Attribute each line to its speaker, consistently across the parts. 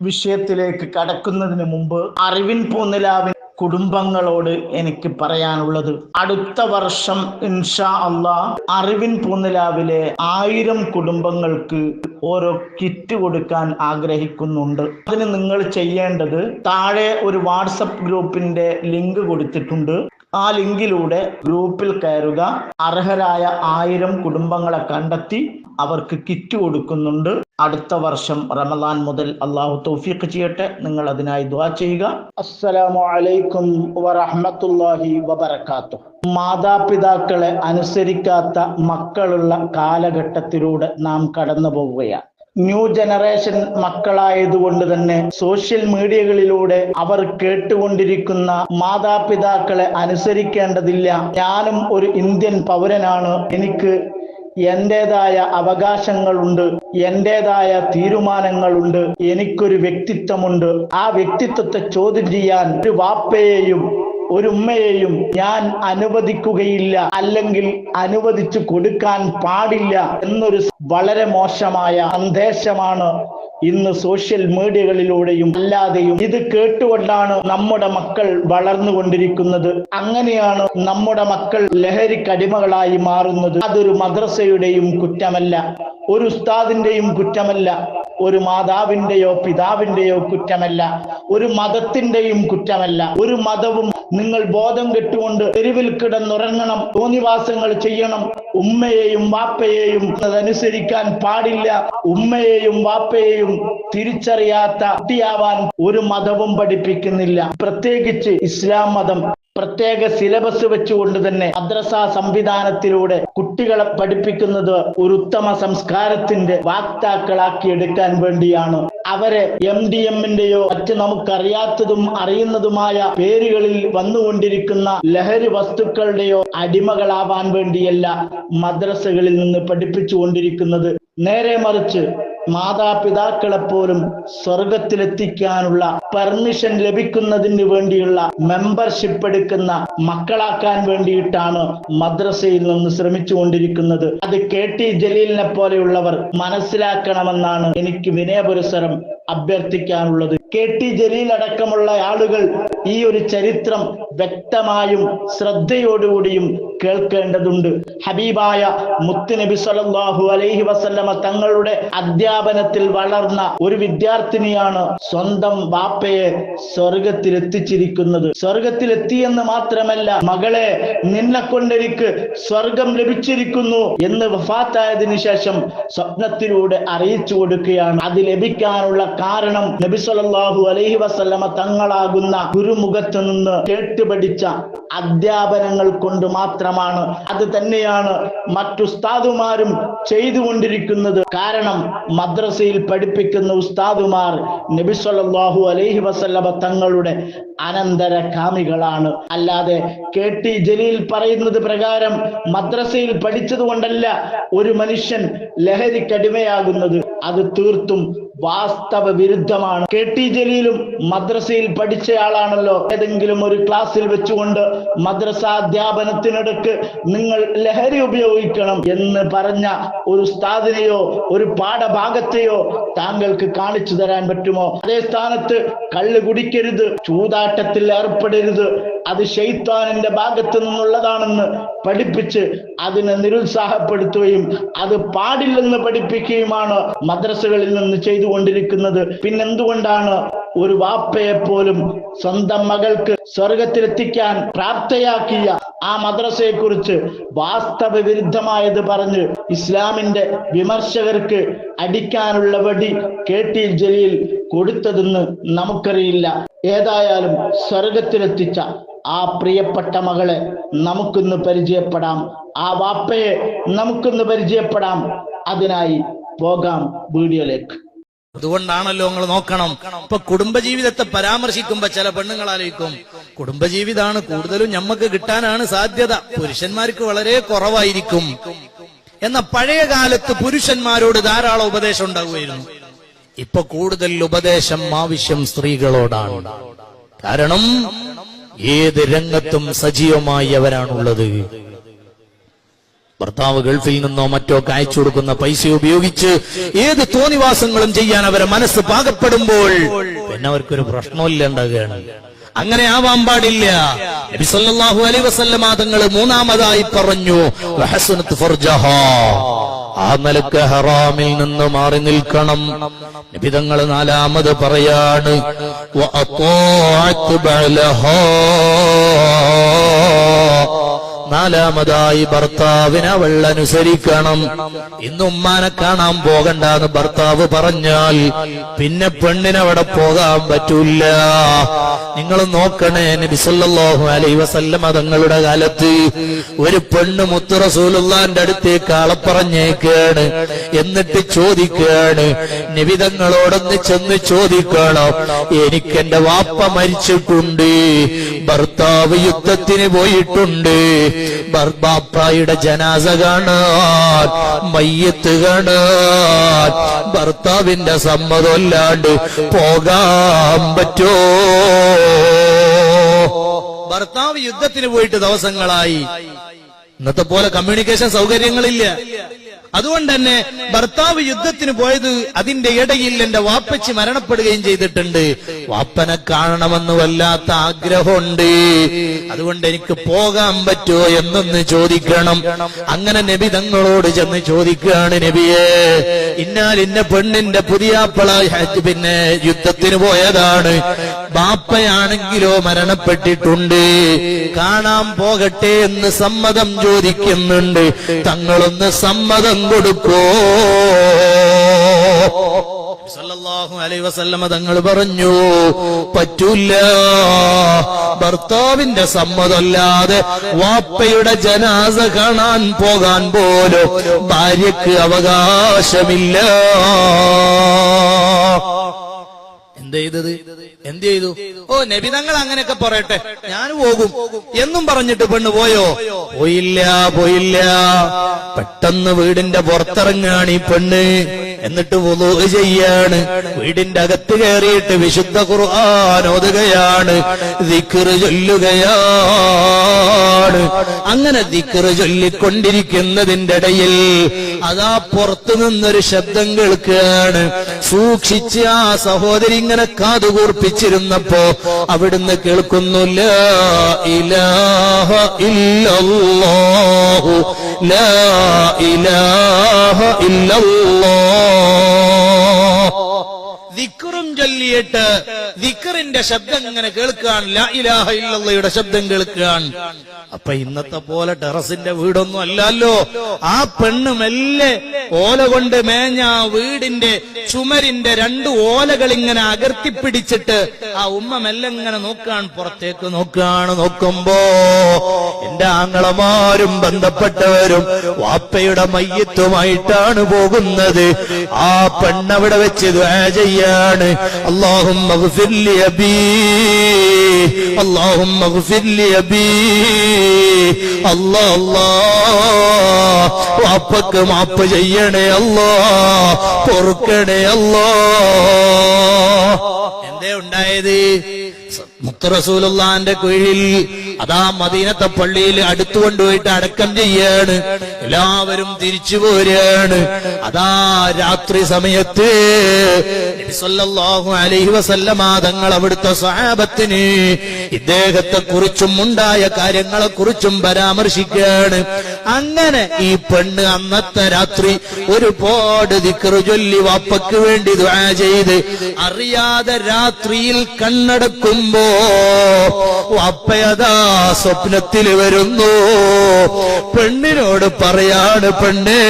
Speaker 1: വിഷയത്തിലേക്ക് കടക്കുന്നതിന് മുമ്പ് അറിവിൻ പൂന്നിലാവിൻ കുടുംബങ്ങളോട് എനിക്ക് പറയാനുള്ളത്. അടുത്ത വർഷം ഇൻഷാ അള്ളാ അറിവിൻ പൂന്നിലാവിലെ ആയിരം കുടുംബങ്ങൾക്ക് ഓരോ കിറ്റ് കൊടുക്കാൻ ആഗ്രഹിക്കുന്നുണ്ട്. അതിന് നിങ്ങൾ ചെയ്യേണ്ടത് താഴെ ഒരു വാട്സപ്പ് ഗ്രൂപ്പിന്റെ ലിങ്ക് കൊടുത്തിട്ടുണ്ട്. ആ ലിങ്കിലൂടെ ഗ്രൂപ്പിൽ കയറുക. അർഹരായ ആയിരം കുടുംബങ്ങളെ കണ്ടെത്തി അവർക്ക് കിറ്റ് കൊടുക്കുന്നുണ്ട്. അടുത്ത വർഷം റമദാൻ മുതൽ അള്ളാഹു തൗഫീഖ് ചെയ്യട്ടെ. നിങ്ങൾ അതിനായി ദുആ ചെയ്യുക. അസ്സലാമു അലൈക്കും വറഹ്മത്തുള്ളാഹി വബറകാതുഹു. മാതാപിതാക്കളെ അനുസരിക്കാത്ത മക്കളുള്ള കാലഘട്ടത്തിലൂടെ നാം കടന്നു പോവുകയാണ്. ന്യൂ ജനറേഷൻ മക്കളായതുകൊണ്ട് തന്നെ സോഷ്യൽ മീഡിയകളിലൂടെ അവർ കേട്ടുകൊണ്ടിരിക്കുന്ന മാതാപിതാക്കളെ അനുസരിക്കേണ്ടതില്ല. ഞാനും ഒരു ഇന്ത്യൻ പൗരനാണ്. എനിക്ക് എന്റേതായ അവകാശങ്ങളുണ്ട് എന്റേതായ തീരുമാനങ്ങളുണ്ട് എനിക്കൊരു വ്യക്തിത്വമുണ്ട്. ആ വ്യക്തിത്വത്തെ ചോദ്യം ചെയ്യാൻ ഒരു വാപ്പയെയും ഒരു ഉമ്മയെയും ഞാൻ അനുവദിക്കുകയില്ല അല്ലെങ്കിൽ അനുവദിച്ചു കൊടുക്കാൻ പാടില്ല എന്നൊരു വളരെ മോശമായ സന്ദേശമാണ് ഇന്ന് സോഷ്യൽ മീഡിയകളിലൂടെയും അല്ലാതെയും ഇത് കേട്ടുകൊണ്ടാണ് നമ്മുടെ മക്കൾ വളർന്നുകൊണ്ടിരിക്കുന്നത്. അങ്ങനെയാണ് നമ്മുടെ മക്കൾ ലഹരിക്കടിമകളായി മാറുന്നത്. അതൊരു മദ്രസയുടെയും കുറ്റമല്ല ഒരു ഉസ്താദിന്റെയും കുറ്റമല്ല ഒരു മാതാവിന്റെയോ പിതാവിന്റെയോ കുറ്റമല്ല ഒരു മതത്തിന്റെയും കുറ്റമല്ല. ഒരു മതവും നിങ്ങൾ ബോധം കെട്ടുകൊണ്ട് തെരുവിൽ കിടന്നുറങ്ങണം തോന്നിവാസങ്ങൾ ചെയ്യണം ഉമ്മയെയും വാപ്പയെയും അതനുസരിക്കാൻ പാടില്ല. ഉമ്മയെയും വാപ്പയെയും തിരിച്ചറിയാത്ത കുട്ടിയാവാൻ ഒരു മതവും പഠിപ്പിക്കുന്നില്ല. പ്രത്യേകിച്ച് ഇസ്ലാം മതം പ്രത്യേക സിലബസ് വെച്ചുകൊണ്ട് തന്നെ മദ്രസ സംവിധാനത്തിലൂടെ കുട്ടികളെ പഠിപ്പിക്കുന്നത് ഒരു ഉത്തമ സംസ്കാരത്തിന്റെ വാക്താക്കളാക്കി എടുക്കാൻ വേണ്ടിയാണ്. അവരെ എം ഡി എമ്മിന്റെയോ മറ്റ് നമുക്കറിയാത്തതും അറിയുന്നതുമായ പേരുകളിൽ വന്നുകൊണ്ടിരിക്കുന്ന ലഹരി വസ്തുക്കളുടെയോ അടിമകളാവാൻ വേണ്ടിയല്ല മദ്രസകളിൽ നിന്ന് പഠിപ്പിച്ചുകൊണ്ടിരിക്കുന്നത്. നേരെ മറിച്ച് മാതാപിതാക്കളെ പോലും സ്വർഗത്തിലെത്തിക്കാനുള്ള പെർമിഷൻ ലഭിക്കുന്നതിന് വേണ്ടിയുള്ള മെമ്പർഷിപ്പ് എടുക്കുന്ന മക്കളാക്കാൻ വേണ്ടിയിട്ടാണ് മദ്രസയിൽ നിന്ന് ശ്രമിച്ചുകൊണ്ടിരിക്കുന്നത്. അത് കെ ടി ജലീലിനെ പോലെയുള്ളവർ മനസ്സിലാക്കണമെന്നാണ് എനിക്ക് വിനയപുരസരം അഭ്യർത്ഥിക്കാനുള്ളത്. കെ ടി ജലീൽ അടക്കമുള്ള ആളുകൾ ഈ ഒരു ചരിത്രം വ്യക്തമായും ശ്രദ്ധയോടുകൂടിയും കേൾക്കേണ്ടതുണ്ട്. ഹബീബായ മുത്തുനബി സല്ലല്ലാഹു അലൈഹി വസല്ലമ തങ്ങളുടെ അധ്യാപനത്തിൽ വളർന്ന ഒരു വിദ്യാർത്ഥിനിയാണ് സ്വന്തം വാപ്പയെ സ്വർഗത്തിൽ എത്തിച്ചിരിക്കുന്നത് സ്വർഗത്തിൽ എത്തിയെന്ന് മാത്രമല്ല മകളെ നിന്നെ കൊണ്ടെനിക്ക് സ്വർഗം ലഭിച്ചിരിക്കുന്നു എന്ന് വഫാത്തായതിനു ശേഷം സ്വപ്നത്തിലൂടെ അറിയിച്ചു കൊടുക്കുകയാണ്. അത് ലഭിക്കാനുള്ള കാരണം നബി സല്ലല്ലാഹു അലൈഹി വസല്ലമ തങ്ങളാകുന്ന ഗുരുമുഖത്ത് നിന്ന് കേട്ടുപഠിച്ച അധ്യാപനങ്ങൾ കൊണ്ട് മാത്രമാണ് അത് തന്നെയാണ് മറ്റുസ്താദുമാരും ചെയ്തുകൊണ്ടിരിക്കുന്നത്. കാരണം മദ്രസയിൽ പഠിപ്പിക്കുന്ന ഉസ്താദുമാർ നബി സല്ലല്ലാഹു അലൈഹി വസല്ലമ തങ്ങളുടെ അനന്തര കാമികളാണ് അല്ലാതെ കെ ടി ജലീൽ പറയുന്നത് പ്രകാരം മദ്രസയിൽ പഠിച്ചത് കൊണ്ടല്ല ഒരു മനുഷ്യൻ ലഹരിക്കടിമയാകുന്നത്. അത് തീർത്തും വാസ്തവ വിരുദ്ധമാണ് കെ ടി ജലീലും മദ്രസയിൽ പഠിച്ചയാളാണല്ലോ ഏതെങ്കിലും ഒരു ക്ലാസ്സിൽ വെച്ചുകൊണ്ട് മദ്രസ അധ്യാപനത്തിനിടക്ക് നിങ്ങൾ ലഹരി ഉപയോഗിക്കണം എന്ന് പറഞ്ഞ ഒരു സ്ഥാതിനെയോ ഒരു പാഠഭാഗത്തെയോ താങ്കൾക്ക് കാണിച്ചു തരാൻ പറ്റുമോ? അതേ സ്ഥാനത്ത് കള്ള് കുടിക്കരുത് ചൂതാട്ടത്തിൽ ഏർപ്പെടരുത്. അത് ഷെയ്ത്താനിന്റെ ഭാഗത്ത് നിന്നുള്ളതാണെന്ന് പഠിപ്പിച്ച് അതിനെ നിരുത്സാഹപ്പെടുത്തുകയും അത് പാടില്ലെന്ന് പഠിപ്പിക്കുകയുമാണ് മദ്രസകളിൽ നിന്ന് ചെയ്തുകൊണ്ടിരിക്കുന്നത് പിന്നെന്തുകൊണ്ടാണ് ഒരു വാപ്പയെ പോലും സ്വന്തം മകൾക്ക് സ്വർഗത്തിലെത്തിക്കാൻ പ്രാപ്തയാക്കിയ ആ മദ്രസയെ കുറിച്ച് വാസ്തവ വിരുദ്ധമായത് പറഞ്ഞ് ഇസ്ലാമിന്റെ വിമർശകർക്ക് അടിക്കാനുള്ള വടി കെ ടി ജലീൽ കൊടുത്തതെന്ന് നമുക്കറിയില്ല. ഏതായാലും സ്വർഗത്തിലെത്തിച്ച ആ പ്രിയപ്പെട്ട മകളെ നമുക്കൊന്ന് പരിചയപ്പെടാം. ആ വാപ്പയെ നമുക്കൊന്ന് പരിചയപ്പെടാം. അതിനായി പോകാം വീഡിയോയിലേക്ക്.
Speaker 2: അതുകൊണ്ടാണല്ലോ നിങ്ങൾ നോക്കണം. ഇപ്പൊ കുടുംബജീവിതത്തെ പരാമർശിക്കുമ്പോ ചില പെണ്ണുങ്ങൾ ആലോചിക്കും കുടുംബജീവിതാണ് കൂടുതലും ഞമ്മക്ക് കിട്ടാനാണ് സാധ്യത. പുരുഷന്മാർക്ക് വളരെ കുറവായിരിക്കും. എന്ന പഴയ കാലത്ത് പുരുഷന്മാരോട് ധാരാളം ഉപദേശം ഉണ്ടാവുമായിരുന്നു. ഇപ്പൊ കൂടുതൽ ഉപദേശം ആവശ്യം സ്ത്രീകളോടാണ്. കാരണം ഏത് രംഗത്തും സജീവമായി അവരാണുള്ളത്. ഭർത്താവ് ഗൾഫിൽ നിന്നോ മറ്റോ കയച്ചു കൊടുക്കുന്ന പൈസ ഉപയോഗിച്ച് ഏത് തോന്നിവാസങ്ങളും ചെയ്യാൻ അവരെ മനസ്സ് പാകപ്പെടുമ്പോൾ പിന്നെ അവർക്കൊരു പ്രശ്നമില്ല ഉണ്ടാകുകയാണ്. അങ്ങനെ ആവാൻ പാടില്ല. നബി സല്ലല്ലാഹു അലൈഹി വസല്ലമ തങ്ങൾ മൂന്നാമതായി പറഞ്ഞു ആ നിലയ്ക്ക് ഹറാമിൽ നിന്ന് മാറി നിൽക്കണം. നബി തങ്ങൾ നാലാമത് പറയാണ് നാലാമതായി ഭർത്താവിനെ അവൾ അനുസരിക്കണം ഇന്ന് ഉമ്മാനെ കാണാൻ പോകണ്ട എന്ന് ഭർത്താവ് പറഞ്ഞാൽ പിന്നെ പെണ്ണിനവിടെ പോകാൻ പറ്റൂല നിങ്ങൾ നോക്കണേ നബി അലൈ അലൈഹി വസല്ലമ തങ്ങളുടെ കാലത്ത് ഒരു പെണ്ണ് മുത്തുറസൂലുള്ളാന്റെ അടുത്തേക്ക് ആളെ പറഞ്ഞേക്കാണ്. എന്നിട്ട് ചോദിക്കാണ് നിബിതങ്ങളോടൊന്ന് ചെന്ന് ചോദിക്കണം. എനിക്കെന്റെ വാപ്പ മരിച്ചിട്ടുണ്ട്. ഭർത്താവ് യുദ്ധത്തിന് പോയിട്ടുണ്ട്. ബർബാപ്പായുടെ ജനാസ കാണാൻ മയ്യത്ത് കാണാൻ. ഭർത്താവിന്റെ സമ്മതമല്ലാണ്ട് പോകാൻ പറ്റോ? ഭർത്താവ് യുദ്ധത്തിന് പോയിട്ട് ദിവസങ്ങളായി. ഇന്നത്തെ പോലെ കമ്മ്യൂണിക്കേഷൻ സൗകര്യങ്ങളില്ല. അതുകൊണ്ട് തന്നെ ഭർത്താവ് യുദ്ധത്തിന് പോയത് അതിന്റെ ഇടയിൽ എന്റെ വാപ്പച്ചി മരണപ്പെടുകയും ചെയ്തിട്ടുണ്ട്. വാപ്പനെ കാണണമെന്ന് വല്ലാത്ത ആഗ്രഹമുണ്ട്. അതുകൊണ്ട് എനിക്ക് പോകാൻ പറ്റുമോ എന്നൊന്ന് ചോദിക്കണം. അങ്ങനെ നബി തങ്ങളോട് ചെന്ന് ചോദിക്കുകയാണ് നബിയെ ഇന്നാൽ ഇന്ന പെണ്ണിന്റെ പുതിയാപ്പള പിന്നെ യുദ്ധത്തിന് പോയതാണ്. ബാപ്പയാണെങ്കിലോ മരണപ്പെട്ടിട്ടുണ്ട്. കാണാൻ പോകട്ടെ എന്ന് സമ്മതം ചോദിക്കുന്നുണ്ട്. തങ്ങളൊന്ന് സമ്മതം കൊടുക്കോ. തങ്ങൾ പറഞ്ഞു പറ്റൂല ഭർത്താവിന്റെ സമ്മതമല്ലാതെ വാപ്പയുടെ ജനാസ കാണാൻ പോകാൻ പോലും ഭാര്യക്ക് അവകാശമില്ല. എന്ത് ചെയ്തത് എന്ത് ചെയ്തു ഓ നബി തങ്ങൾ അങ്ങനെയൊക്കെ പറയട്ടെ. ഞാൻ പോകും. എന്നും പറഞ്ഞിട്ട് പെണ്ണ് പോയോ? പോയില്ല പോയില്ല. പെട്ടെന്ന് വീടിന്റെ പുറത്തിറങ്ങാണ് ഈ പെണ്ണ്. എന്നിട്ട് വുളൂ ചെയ്യാണ്. വീടിന്റെ അകത്ത് കയറിയിട്ട് വിശുദ്ധ ഖുർആൻ ഓതുകയാണ്. ദിക്റ് ചൊല്ലുകയാണ്. അങ്ങനെ ദിക്കറ് ചൊല്ലിക്കൊണ്ടിരിക്കുന്നതിന്റെ ഇടയിൽ അതാ പുറത്തു നിന്നൊരു ശബ്ദം കേൾക്കുകയാണ്. സൂക്ഷിച്ച് ആ സഹോദരി ഇങ്ങനെ കാതുകൂർപ്പിച്ചിരുന്നപ്പോ അവിടുന്ന് കേൾക്കുന്നു ഇലാഹ ഇല്ലല്ലാഹു ലാ ഇലാഹ ഇല്ലല്ലാഹ്. Oh. ചൊല്ലിയിട്ട് വിക്കറിന്റെ ശബ്ദം ഇങ്ങനെ കേൾക്കുകയാണ് ലാ ഇലാഹ ശബ്ദം കേൾക്കുകയാണ് അപ്പൊ ഇന്നത്തെ പോലെ ടെറസിന്റെ വീടൊന്നും അല്ലല്ലോ. ആ പെണ്ണ് മെല്ലെ ഓല കൊണ്ട് മേഞ്ഞ ആ വീടിന്റെ ചുമരിന്റെ രണ്ട് ഓലകൾ ഇങ്ങനെ അകർത്തിപ്പിടിച്ചിട്ട് ആ ഉമ്മ മെല്ലെ ഇങ്ങനെ നോക്കാൻ പുറത്തേക്ക് നോക്കുകയാണ് നോക്കുമ്പോ എന്റെ ആങ്ങളമാരും ബന്ധപ്പെട്ടവരും വാപ്പയുടെ മയ്യത്തുമായിട്ടാണ് പോകുന്നത്. ആ പെണ്ണവിടെ വെച്ച് ദ്വാ ചെയ്യാണ്. അള്ളാഹും അള്ളാഹും അല്ലാ അല്ലാ വാപ്പക്ക് മാപ്പ് ചെയ്യണേ അല്ലാ. പൊറുക്കണേ അല്ലാ. എന്തേ ഉണ്ടായത്? മുത്തറസൂലുള്ളാന്റെ കീഴിൽ അതാ മദീനത്തെ പള്ളിയിൽ അടുത്തു കൊണ്ടുപോയിട്ട് അടക്കം ചെയ്യാണ്. എല്ലാവരും തിരിച്ചു പോരാണ് അതാ രാത്രി സമയത്ത് അലൈഹി വസല്ലമ തങ്ങൾ അവിടുത്തെ സഹാബത്തിന് ഇദ്ദേഹത്തെ കുറിച്ചും ഉണ്ടായ കാര്യങ്ങളെ കുറിച്ചും പരാമർശിക്കുകയാണ്. അങ്ങനെ ഈ പെണ്ണ് അന്നത്തെ രാത്രി ഒരുപാട് ദിക്കറു ചൊല്ലി വാപ്പയ്ക്ക് വേണ്ടി ദുആ ചെയ്ത് അറിയാതെ രാത്രിയിൽ കണ്ണടക്കുമ്പോ വാപ്പയതാ സ്വപ്നത്തിൽ വരുന്നു. പെണ്ണിനോട് പറയാണ് പെണ്ണേ.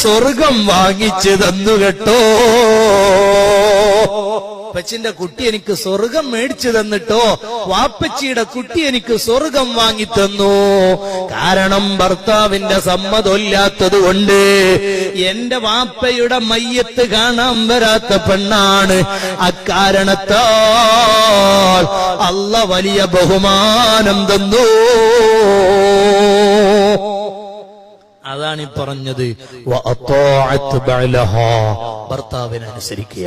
Speaker 2: സ്വർഗം വാങ്ങിച്ചു തന്നു കേട്ടോ വാപ്പച്ചിന്റെ കുട്ടി എനിക്ക് സ്വർഗം മേടിച്ചു തന്നിട്ടോ. വാപ്പച്ചിയുടെ കുട്ടി എനിക്ക് സ്വർഗം വാങ്ങി തന്നു. കാരണം ഭർത്താവിന്റെ സമ്മതമില്ലാത്തത് കൊണ്ട് എന്റെ വാപ്പയുടെ മയ്യത്ത് കാണാൻ വരാത്ത പെണ്ണാണ്. അക്കാരണത്താൽ അല്ല വലിയ ബഹുമാനം തന്നു. അതാണ് ഈ പറഞ്ഞത്. ഭർത്താവിനനുസരിക്കുക